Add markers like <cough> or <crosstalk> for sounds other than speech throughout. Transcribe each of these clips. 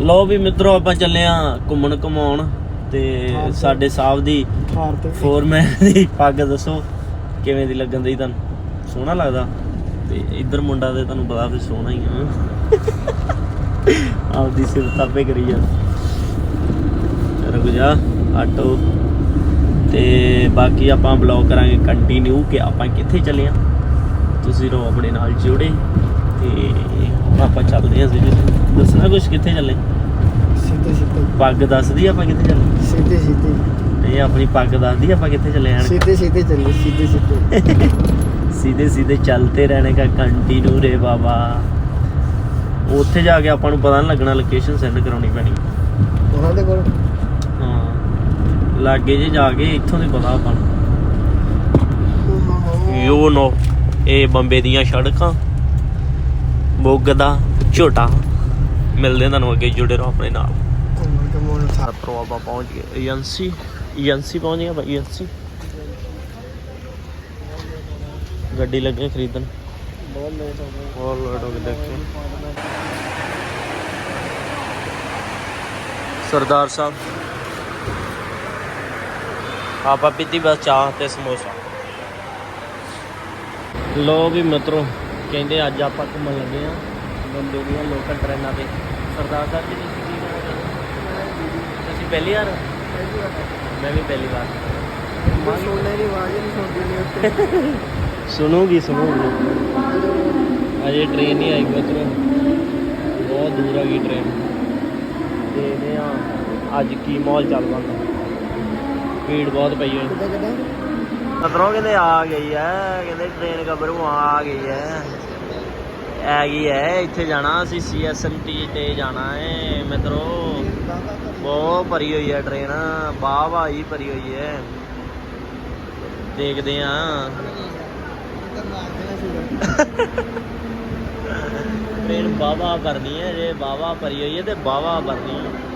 ਲੋ ਵੀ ਮਿੱਤਰੋ ਆਪਾਂ ਚੱਲੇ ਆ ਘੁੰਮਣ ਘਮਾਉਣ ਤੇ ਸਾਡੇ ਸਾਹਿਬ ਦੀ ਹਾਰ ਤੇ ਫੋਰਮੈਨ ਦੀ ਪੱਗ ਦੱਸੋ ਕਿਵੇਂ ਦੀ ਲੱਗਣ ਦੀ ਤੁਹਾਨੂੰ? ਸੋਹਣਾ ਲੱਗਦਾ। ਤੇ ਇੱਧਰ ਮੁੰਡਾ ਤੇ ਤੁਹਾਨੂੰ ਪਤਾ ਵੀ ਸੋਹਣਾ ਹੀ ਆ। <laughs> ਆਪਦੀ ਸਿਫਤ ਆਪੇ ਕਰੀ ਜਾ ਰੁਕ ਜਾ ਆਟੋ। ਤੇ ਬਾਕੀ ਆਪਾਂ ਬਲੌਗ ਕਰਾਂਗੇ ਕੰਟੀਨਿਊ ਕਿ ਆਪਾਂ ਕਿੱਥੇ ਚੱਲੇ ਆ? ਤੁਸੀਂ ਰਹੋ ਆਪਣੇ ਨਾਲ ਜੁੜੇ। ਤੇ ਆਪਾਂ ਚੱਲਦੇ ਆ ਜਿਹੜੇ ਦੱਸਣਾ ਕੁਝ ਕਿੱਥੇ ਚੱਲੇ? ਸਿੱਧੇ ਸਿੱਧੇ। ਪੱਗ ਦੱਸਦੀ ਆਪਾਂ ਕਿੱਥੇ ਚੱਲੇ? ਸਿੱਧੇ ਸਿੱਧੇ। ਇਹ ਆਪਣੀ ਪੱਗ ਦੱਸਦੀ ਆਪਾਂ ਕਿੱਥੇ ਚੱਲੇ ਆਣ ਸਿੱਧੇ ਸਿੱਧੇ ਚੱਲੇ ਸਿੱਧੇ ਸਿੱਧੇ। ਸਿੱਧੇ ਸਿੱਧੇ ਚੱਲਤੇ ਰਹਿਣੇ ਦਾ ਕੰਟੀਨਿਊ ਰੇ ਬਾਬਾ। ਉੱਥੇ ਜਾ ਕੇ ਆਪਾਂ ਨੂੰ ਪਤਾ ਨਹੀਂ ਲੱਗਣਾ ਲੋਕੇਸ਼ਨ ਸੈਂਡ ਕਰਾਉਣੀ ਪੈਣੀ। ਉਹਨਾਂ ਦੇ ਕੋਲ ਹਾਂ। ਲਾਗੇ ਜੇ ਜਾ ਕੇ ਇੱਥੋਂ ਦੀ ਪਤਾ ਆਪਾਂ ਨੂੰ। ਯੂ ਨੋ ਇਹ ਬੰਬੇ ਦੀਆਂ ਸੜਕਾਂ। ਬੁੱਗ ਦਾ ਝੋਟਾ ਮਿਲਦੇ ਹਾਂ ਤੁਹਾਨੂੰ ਅੱਗੇ ਜੁੜੇ ਰਹੋ ਆਪਣੇ ਨਾਲ। ਘੁੰਮਣ ਘੁੰਮਣ ਥਾ ਆਪਰੋ ਆਪਾਂ ਪਹੁੰਚ ਗਏ। ਏਜੰਸੀ ਏਜੰਸੀ ਪਹੁੰਚ ਗਏ ਭਾਈ ਏਜੰਸੀ? ਗੱਡੀ ਲੱਗੇ ਖਰੀਦਣ। ਬਹੁਤ ਲੇਟ ਹੋ ਗਏ। ਹੋਰ ਲੋਡ ਹੋ ਕੇ ਦੇਖੇ। ਸਰਦਾਰ ਸਾਹਿਬ ਆਪਾਂ ਪੀਤੀ ਬਸ ਚਾਹ ਤੇ ਸਮੋਸਾ। ਲੋ ਵੀ ਮਿੱਤਰੋ ਕਹਿੰਦੇ ਅੱਜ ਆਪਾਂ ਘੁੰਮਣ ਲੱਗੇ ਆ ਬੰਦੇ ਦੀਆਂ ਲੋਕਲ ਟ੍ਰੇਨਾਂ ਤੇ। ਸਰਦਾਰ ਸਾਹਿਬ ਜੀ ਤੁਸੀਂ ਕੀ ਕਹਿਣਾ ਚਾਹੁੰਦੇ ਤੁਸੀਂ ਪਹਿਲੀ ਵਾਰ? ਮੈਂ ਵੀ ਪਹਿਲੀ ਵਾਰ। ਮੈਂ ਸੁਣਨੇ ਦੀ ਆਵਾਜ਼ ਹੀ ਨਹੀਂ ਸੁਣਦੀ ਨਹੀਂ ਉੱਤੇ <laughs> ਸੁਣੂਗੀ ਸੁਣੂਗੀ। ਅਜੇ ਟ੍ਰੇਨ ਨਹੀਂ ਆਈ ਮਿੱਤਰੋ ਬਹੁਤ ਦੂਰ ਆ ਗਈ ਟ੍ਰੇਨ ਦੇਖਦੇ ਆ ਅੱਜ ਕੀ ਮਾਹੌਲ ਚੱਲਦਾ। ਹੁੰਦਾ ਭੀੜ ਬਹੁਤ ਪਈ ਹੋਈ। ਮਤਰੋ ਕਹਿੰਦੇ ਆ ਗਈ ਐ ਕਹਿੰਦੇ ਟ੍ਰੇਨ ਗੱਭਰੂ ਆ ਗਈ ਐ। ਆ ਗਈ ਐ ਇੱਥੇ ਜਾਣਾ ਅਸੀਂ ਸੀਐਸਐਮਟੀ ਤੇ ਜਾਣਾ ਐ ਮਿੱਤਰੋ। ਬਹੁਤ ਭਰੀ ਹੋਈ ਐ ਟ੍ਰੇਨ ਵਾਹ ਵਾਹ ਹੀ ਭਰੀ ਹੋਈ ਐ। ਦੇਖਦੇ ਆ। ਟ੍ਰੇਨ ਬਾਵਾ ਭਰਨੀ ਹੈ ਜੇ ਬਾਵਾ ਭਰੀ ਹੋਈ ਹੈ ਤੇ ਬਾਵਾ ਭਰਨੀ ਹੈ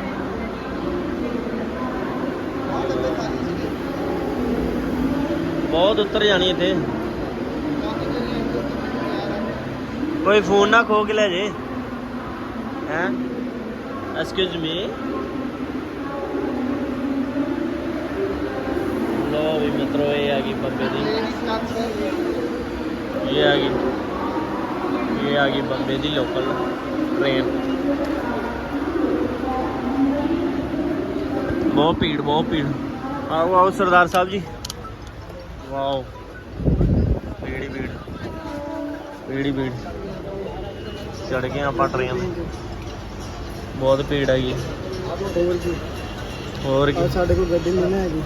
ਬਹੁਤ ਉੱਤਰ ਜਾਣੀ ਇੱਥੇ। ਕੋਈ ਫੋਨ ਨਾ ਖੋ ਕੇ ਲੈ ਜੇ। ਹੈ? ਐਕਸਕਿਊਜ਼ ਮੀ ਲੋ ਵੀ ਮਿੱਤਰੋ, ਇਹ ਆ ਗਈ ਬੰਬੇ ਦੀ। ਇਹ ਆ ਗਈ। ਇਹ ਆ ਗਈ ਬੰਬੇ ਦੀ ਲੋਕਲ ਟ੍ਰੇਨ ਬਹੁਤ ਭੀੜ ਬਹੁਤ ਭੀੜ। ਆਓ ਆਓ ਸਰਦਾਰ ਸਾਹਿਬ ਜੀ। ਵਾਓ। ਭੀੜ ਭੀੜ ਭੀੜ ਭੀੜ ਚੜ ਗਏ ਆਪਾਂ ਟ੍ਰੇਨ। ਤੇ। ਬਹੁਤ ਭੀੜ ਆਈ ਹੈ ਹੋਰ ਕੀ? ਹੋਰ ਆ ਕੀ ਸਾਡੇ ਕੋਲ ਗੱਡੀ ਨਹੀਂ ਹੈਗੀ।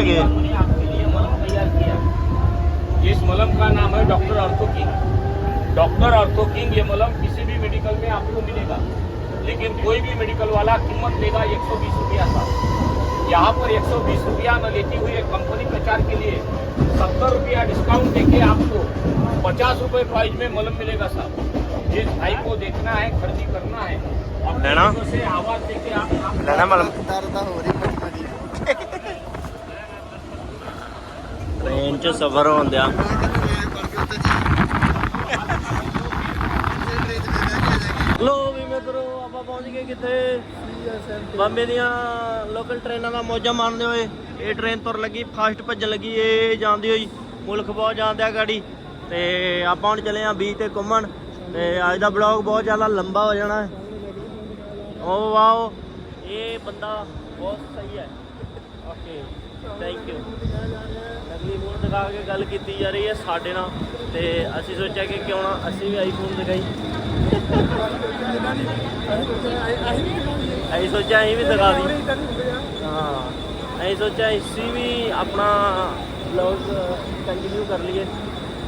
अलग है इस मलम का नाम है डॉक्टर अर्थोकिंग डॉक्टर अर्थोकिंग ये मलम किसी भी मेडिकल में आपको मिलेगा। लेकिन कोई भी मेडिकल वाला कीमत लेगा एक सौ बीस रुपया का। यहाँ पर एक सौ बीस रुपया न लेती हुई कंपनी प्रचार के लिए सत्तर रुपया डिस्काउंट देके आपको पचास रुपए प्राइस में मलम मिलेगा साहब। जिस भाई को देखना है खर्ची करना है। अब से आवाज़ देके आप लेना मलम। ਟ੍ਰੇਨ 'ਚ ਸਫ਼ਰ ਹੁੰਦਿਆ ਲੋ ਵੀ ਮਿੱਤਰੋ, ਆਪਾਂ ਪਹੁੰਚ ਗਏ ਕਿੱਥੇ ਬੰਬੇ ਦੀਆਂ ਲੋਕਲ ਟ੍ਰੇਨਾਂ ਦਾ ਮੌਜਾਂ ਮਾਣਦੇ ਹੋਏ। ਇਹ ਟ੍ਰੇਨ ਤੁਰ ਲੱਗੀ ਫਾਸਟ ਭੱਜਣ ਲੱਗੀ, ਇਹ ਜਾਂਦੀ ਹੋਈ ਮੁਲਕ ਬਹੁਤ ਜਾਂਦਿਆ ਗਾੜੀ। ਤੇ ਆਪਾਂ ਹੁਣ ਚੱਲੇ ਆਂ ਬੀਚ ਤੇ ਘੁੰਮਣ। ਤੇ ਅੱਜ ਦਾ ਬਲੌਗ ਬਹੁਤ ਜ਼ਿਆਦਾ ਲੰਬਾ ਹੋ ਜਾਣਾ ਹੈ। ਓ ਵਾਓ, ਇਹ ਬੰਦਾ ਬਹੁਤ ਸਹੀ ਹੈ। ਓਕੇ ਥੈਂਕ ਯੂ ਦਿਖਾ ਕੇ ਗੱਲ ਕੀਤੀ ਜਾ ਰਹੀ ਹੈ ਸਾਡੇ ਨਾਲ ਤੇ ਅਸੀਂ ਸੋਚਿਆ ਕਿ ਕਿਉਂ ਨਾ ਅਸੀਂ ਵੀ ਆਈਫੋਨ ਦਿਖਾਈ। ਅਸੀਂ ਸੋਚਿਆ ਅਸੀਂ ਵੀ ਦਿਖਾ ਦੀ ਹਾਂ, ਅਸੀਂ ਸੋਚਿਆ ਅਸੀਂ ਵੀ ਆਪਣਾ ਵਲੌਗ ਕੰਟੀਨਿਊ ਕਰ ਲਈਏ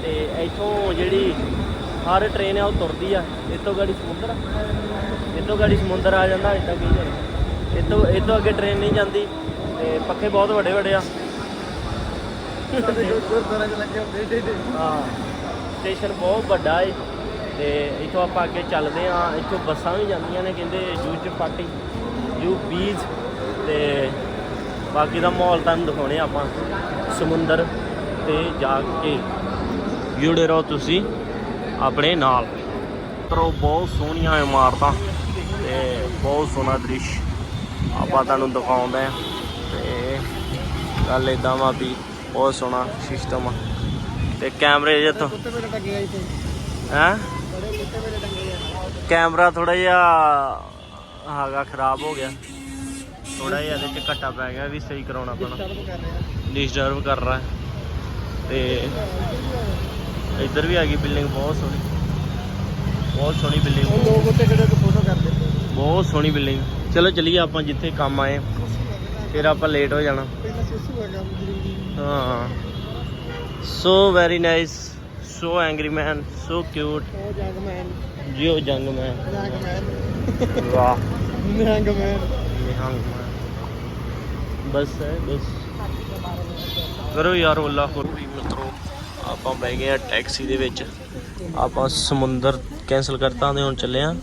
ਤੇ ਇੱਥੋਂ ਜਿਹੜੀ ਹਰ ਟ੍ਰੇਨ ਆ ਉਹ ਤੁਰਦੀ ਆ, ਇੱਥੋਂ ਗਾੜੀ ਸਮੁੰਦਰ ਆ। ਇੱਥੋਂ ਗਾੜੀ ਸਮੁੰਦਰ ਆ ਜਾਂਦਾ ਇੱਦਾਂ ਕੀ ਜਾਂਦਾ ਇੱਥੋਂ ਤੋਂ ਇਹ ਤੋਂ ਅੱਗੇ ਟ੍ਰੇਨ ਨਹੀਂ ਜਾਂਦੀ ਤੇ ਪੱਖੇ ਬਹੁਤ ਵੱਡੇ ਵੱਡੇ ਆ। ਗੁਰਦੁਆਰਾ ਚ ਲੱਗੇ ਹੁੰਦੇ ਡੇ ਡੇ ਹਾਂ। ਸਟੇਸ਼ਨ ਬਹੁਤ ਵੱਡਾ ਏ ਤੇ ਇੱਥੋਂ ਆਪਾਂ ਅੱਗੇ ਚੱਲਦੇ ਆ ਇੱਥੋਂ ਬੱਸਾਂ ਵੀ ਜਾਂਦੀਆਂ ਨੇ ਕਹਿੰਦੇ ਯੂ ਚ ਪਾਰਟੀ ਯੂ ਬੀਚ ਤੇ ਬਾਕੀ ਦਾ ਮਾਹੌਲ ਤੁਹਾਨੂੰ ਦਿਖਾਉਣੇ ਆਪਾਂ। ਸਮੁੰਦਰ ਤੇ ਜਾ ਕੇ। ਜੁੜੇ ਰਹੋ ਤੁਸੀਂ ਆਪਣੇ ਨਾਲ। ਤਰੋ ਬਹੁਤ ਸੋਹਣੀਆਂ ਇਮਾਰਤਾਂ ਤੇ ਬਹੁਤ ਸੋਹਣਾ ਦ੍ਰਿਸ਼ ਆਪਾਂ ਤੁਹਾਨੂੰ ਦਿਖਾਉਂਦੇ ਆ ਤੇ ਗੱਲ ਇਦਾਂ ਵਾ ਵੀ ਬਹੁਤ ਸੋਹਣਾ ਸਿਸਟਮ ਆ। ਤੇ ਕੈਮਰੇ ਆ ਇੱਥੇ ਹੈ? ਕੈਮਰਾ ਥੋੜਾ ਜਿਹਾ ਹਾਗਾ ਖਰਾਬ ਹੋ ਗਿਆ। ਥੋੜਾ ਜਿਹਾ ਇਹਦੇ ਚ ਘੱਟਾ ਪੈ ਗਿਆ ਵੀ ਸਹੀ ਕਰਾਉਣਾ ਪੈਣਾ। ਡਿਸਟਰਬ ਕਰ ਰਿਹਾ ਤੇ ਇੱਧਰ ਵੀ ਆ ਗਈ ਬਿਲਡਿੰਗ ਬਹੁਤ ਸੋਹਣੀ। ਬਹੁਤ ਸੋਹਣੀ ਬਿਲਡਿੰਗ। ਦੋ ਕੁੱਤੇ ਕਿਹੜੇ ਕੋ ਫੋਟੋ ਕਰ ਲੈਂਦੇ ਬਹੁਤ ਸੋਹਣੀ ਬਿਲਡਿੰਗ। ਚਲੋ ਚੱਲੀਏ ਆਪਾਂ ਜਿੱਥੇ ਕੰਮ ਆਏ। ਫਿਰ ਆਪਾਂ ਲੇਟ ਹੋ ਜਾਣਾ। ਪਹਿਲਾਂ ਸੁਸੂ ਆ ਕੰਮ ਜ਼ਰੂਰੀ ਹਾਂ। So very nice so angry man so cute ਉਹ ਜੰਗ ਮੈਨ ਜਿਓ ਜੰਗ ਮੈਨ ਜੰਗ ਮੈਨ ਵਾਹ। ਨਿਹੰਗ ਮੈਨ ਨਿਹੰਗ ਮੈਨ ਬਸ ਹੈ ਬਸ। ਕਰੋ ਯਾਰ ਅੱਲਾ ਹੋਰ ਵੀ ਮਿੱਤਰੋ ਆਪਾਂ ਬਹਿ ਗਏ ਆ ਟੈਕਸੀ ਦੇ ਵਿੱਚ। ਆਪਾਂ ਸਮੁੰਦਰ ਕੈਨਸਲ ਕਰਤਾ ਤੇ ਹੁਣ ਚੱਲੇ ਆ।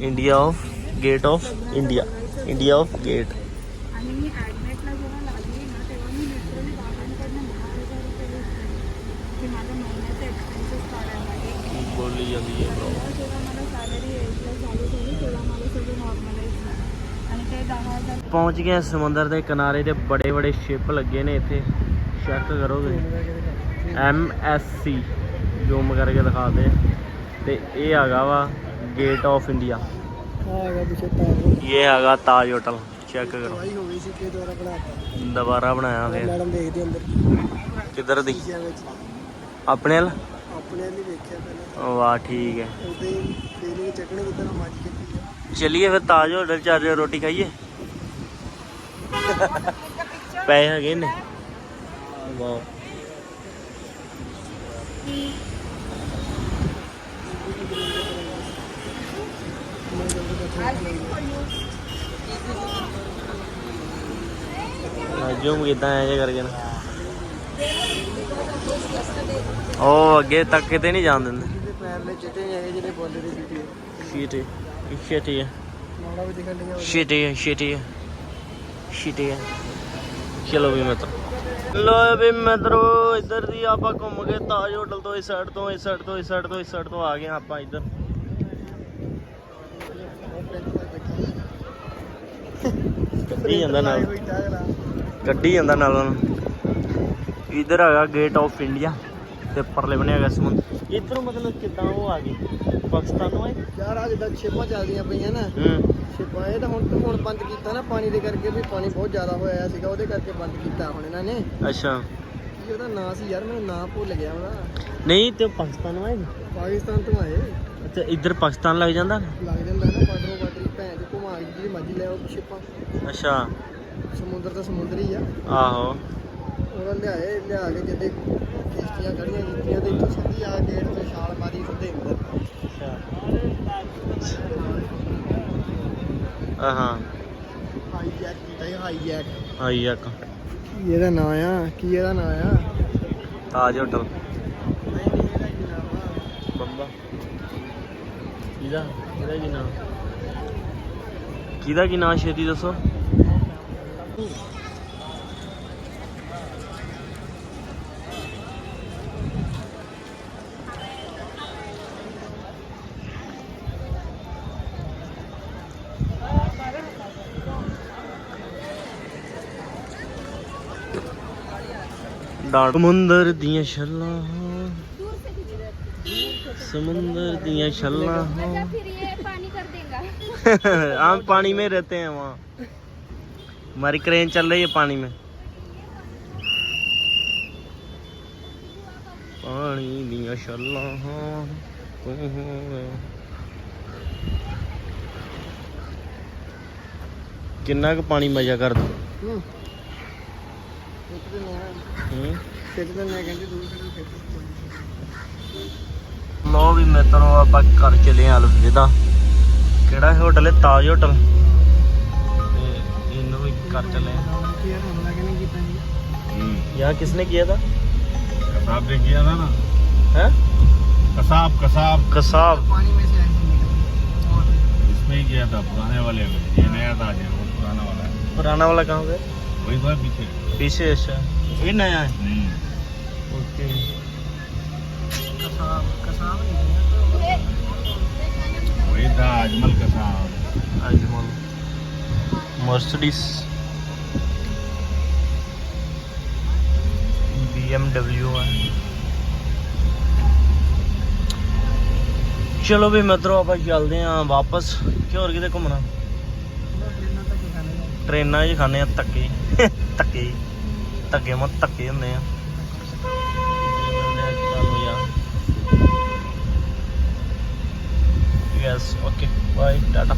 India of gate of India India of gate आणि ते दहा हजार ਪਹੁੰਚ ਗਏ ਆ ਸਮੁੰਦਰ ਦੇ ਕਿਨਾਰੇ ਤੇ ਬੜੇ ਬੜੇ ਸ਼ਿਪ ਲੱਗੇ ਨੇ ਇੱਥੇ ਚੈੱਕ ਕਰੋਗੇ ਐਮ ਐਸ ਸੀ ਜ਼ੂਮ ਕਰਕੇ ਦਿਖਾਦੇ ਤੇ ਇਹ ਹੈਗਾ ਵਾ ਗੇਟ ਆਫ ਇੰਡੀਆ ਆ ਗਿਆ ਪਿੱਛੇ ਤਾਰ ਇਹ ਹੈਗਾ ਤਾਜ ਹੋਟਲ ਚੈੱਕ ਕਰੋ ਦਵਾਈ ਹੋ ਗਈ ਸੀ ਕਿ ਦੁਆਰਾ ਬਣਾਤਾ ਦੁਬਾਰਾ ਬਣਾਇਆ ਫਿਰ ਮੈਡਮ ਦੇਖਦੇ ਅੰਦਰ ਕਿੱਧਰ ਦੀ ਸ਼ੀਸ਼ਿਆਂ ਵਿੱਚ ਆਪਣੇ ਵੱਲ ਵੇਖਿਆ ਪਹਿਲਾਂ ਵਾਹ ਠੀਕ ਹੈ। ਉਹਦੇ ਫੀਲਿੰਗ ਚੱਕਣੀ ਕਿਦਾਂ ਮੱਝ ਕੇ ਪੀ ਆ ਚਲਿਏ ਫਿਰ ਤਾਜ ਹੋਟਲ ਚ ਅੱਜ ਰੋਟੀ ਖਾਈਏ। ਪੈਸੇ ਹੈਗੇ ਨੇ ਵਾਹ। ਜੂਮ ਕਿਦਾਂ ਐ ਜੇ ਕਰਕੇ ਨਾ। ਉਹ ਅੱਗੇ ਤੱਕ ਕਿਤੇ ਨਹੀਂ ਜਾਣ ਦਿੰਦੇ। ਜਿਹਦੇ ਪੈਰ ਨੇ ਚਿੱਟੇ ਜਿਹੇ ਜਿਹੜੇ ਬੋਲੇ ਦੇ ਬੀਟੀ ਸ਼ੀਟ ਹੈ ਸ਼ੀਟ ਹੈ ਮਾੜਾ ਵੀ ਦਿਖਣ ਡੀਆਂ। ਸ਼ੀਟ ਹੈ ਸ਼ੀਟ ਹੈ ਸ਼ੀਟ ਹੈ ਚਲੋ ਵੀ ਮਿੱਤਰ। ਲੋ ਵੀ ਮਿੱਤਰੋ ਇੱਧਰ ਦੀ ਆਪਾਂ ਘੁੰਮ ਕੇ ਤਾਜ ਹੋਟਲ ਤੋਂ ਇਸ ਸਾਈਡ ਤੋਂ ਇਸ ਸਾਈਡ ਤੋਂ ਇਸ ਸਾਈਡ ਤੋਂ ਇਸ ਸਾਈਡ ਤੋਂ ਆ ਗਏ ਆਪਾਂ ਇੱਧਰ। ਕੱਢੀ ਜਾਂਦਾ ਨਾਲ। ਕੱਢੀ ਜਾਂਦਾ ਨਾਲ ਉਹਨੂੰ। ਇੱਧਰ ਹੈਗਾ ਗੇਟ ਆਫ ਇੰਡੀਆ ਤੇ ਪਰਲੇ ਬਣੇ ਹੈਗਾ ਸਮੁੰਦਰ ਇੱਧਰੋਂ ਮਤਲਬ ਕਿੱਦਾਂ ਉਹ ਆ ਗਈ? ਪਾਕਿਸਤਾਨ ਤੋਂ ਆਏ? ਯਾਰ ਆ ਜਿੱਦਾਂ ਛੇਪਾਂ ਚੱਲਦੀਆਂ ਪਈਆਂ ਨਾ। ਹੂੰ। ਛੇਪਾਂ ਇਹ ਤਾਂ ਹੁਣ ਹੁਣ ਬੰਦ ਕੀਤਾ ਨਾ ਪਾਣੀ ਦੇ ਕਰਕੇ ਵੀ ਪਾਣੀ ਬਹੁਤ ਜ਼ਿਆਦਾ ਹੋਇਆ ਸੀਗਾ ਉਹਦੇ ਕਰਕੇ ਬੰਦ ਕੀਤਾ ਹੁਣ ਇਹਨਾਂ ਨੇ। ਅੱਛਾ। ਕੀ ਉਹਦਾ ਨਾਂ ਸੀ ਯਾਰ? ਮੈਨੂੰ ਨਾਂ ਭੁੱਲ ਗਿਆ ਉਹਦਾ। ਨਹੀਂ ਤੇ ਪਾਕਿਸਤਾਨ ਤੋਂ ਆਏ? ਪਾਕਿਸਤਾਨ ਤੋਂ ਆਏ। ਅੱਛਾ ਇੱਧਰ ਪਾਕਿਸਤਾਨ ਲੱਗ ਜਾਂਦਾ? ਲੱਗ ਜਾਂਦਾ ਨਾ ਬਾਰਡਰੋਂ ਬਾਰਡਰ ਭੈਣ ਦੇ ਘੁਮਾ ਕੇ ਜਿਹੜੀ ਮਰਜ਼ੀ ਲੈ ਉਹ ਛੇਪਾਂ। ਅੱਛਾ। ਸਮੁੰਦਰ ਤਾਂ ਸਮੁੰਦਰ ਹੀ ਆ। ਆਹੋ। ਉਹਨਾਂ ਲਿਆਏ ਲਿਆ ਕੇ ਜਿੱਦੇ ਕਿਸ਼ਤੀਆਂ ਖੜੀਆਂ ਕੀਤੀਆਂ ਤੇ ਇੱਥੋਂ ਸਿੱਧੀ ਆ ਗੇਟ ਤੇ ਛਾਲ ਮਾਰੀ ਸਿੱਧੇ ਅੰਦਰ। ਅੱਛਾ। ਹਾਈ ਜੈਕ ਹਾਈ ਜੈਕ ਇਹਦਾ ਨਾਂ ਆ? ਕੀ ਇਹਦਾ ਨਾਂ ਆ? ਤਾਜ ਹੋਟਲ। ਇਹਦਾ ਕੀ ਕਿਹਦਾ? ਕਿਹਦਾ ਕੀ ਨਾਮ ਛੇਤੀ ਦੱਸੋ। डांड समुंदर दिया छल्लां समुंदर दिया छल्लां <laughs> हम पानी में रहते हैं वहाँ। हमारी क्रेन चल रही है पानी में। पानी दिया छल्लां किन्ना पानी मज़ा कर दो हम्म। ਕਰਦਾ ਹੂੰ ਇੱਕ ਤੇ ਨਾਂ ਹੂੰ ਖਿੱਚਦੇ ਨੇ ਕਹਿੰਦੇ ਦੂਸਰੇ ਨੂੰ ਖਿੱਚ ਲੋ ਵੀ ਮਿੱਤਰੋ ਆਪਾਂ ਘਰ ਚਲੇ ਆ ਅਲਵਿਦਾ ਕਿਹੜਾ ਹੋਟਲ ਹੈ ਤਾਜ ਹੋਟਲ कर चले हैं यार हमला के नहीं किया जी यहाँ किसने किया था कसाब ने किया था ना हैं कसाब कसाब कसाब पानी में से ऐसे निकल और इसमें ही किया था पुराने वाले में ये नया था ये वो पुराना वाला है पुराना वाला कहाँ पे वही था पीछे पीछे अच्छा ये नया है हम्म। ओके कसाब कसाब नहीं वही था अजमल कसाब अजमल मर्सिडीज BMW ਹੈ ਚਲੋ ਵੀ ਮਿੱਤਰੋ ਆਪਾਂ ਚੱਲਦੇ ਆਂ ਵਾਪਸ ਕਿ ਹੋਰ ਕਿਤੇ ਘੁੰਮਣਾ ट्रेन तक खाने ਟ੍ਰੇਨਾਂ 'ਚ ਖਾਂਦੇ ਆ, ਧੱਕੇ। ਧੱਕੇ। ਧੱਕੇ ਮਤ ਧੱਕੇ ਹੁੰਦੇ ਆ। ਤੁਹਾਨੂੰ ਯੈਸ ਓਕੇ ਬਾਏ ਟਾਟਾ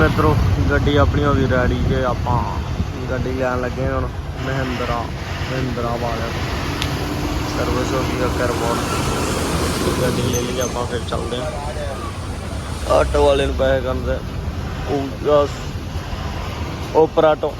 ਮਿੱਤਰੋ ਗੱਡੀ ਆਪਣੀ ਹੋ ਗਈ ਰੈਡੀ ਜੇ ਆਪਾਂ ਗੱਡੀ ਲੈਣ ਲੱਗੇ ਹਾਂ ਹੁਣ ਮਹਿੰਦਰਾ ਮਹਿੰਦਰਾ ਵਾਲਿਆਂ ਸਰਵਿਸ ਹੋ ਗਈ ਆ ਕਰਬੋਨ। ਗੱਡੀ ਲੈ ਲਈ ਆਪਾਂ ਫਿਰ ਚੱਲਦੇ ਹਾਂ ਆਟੋ ਵਾਲੇ ਨੂੰ ਪੈਸੇ ਕਰਦੇ ਉਹ ਯਸ ਉਹ ਪਰਾਟੋ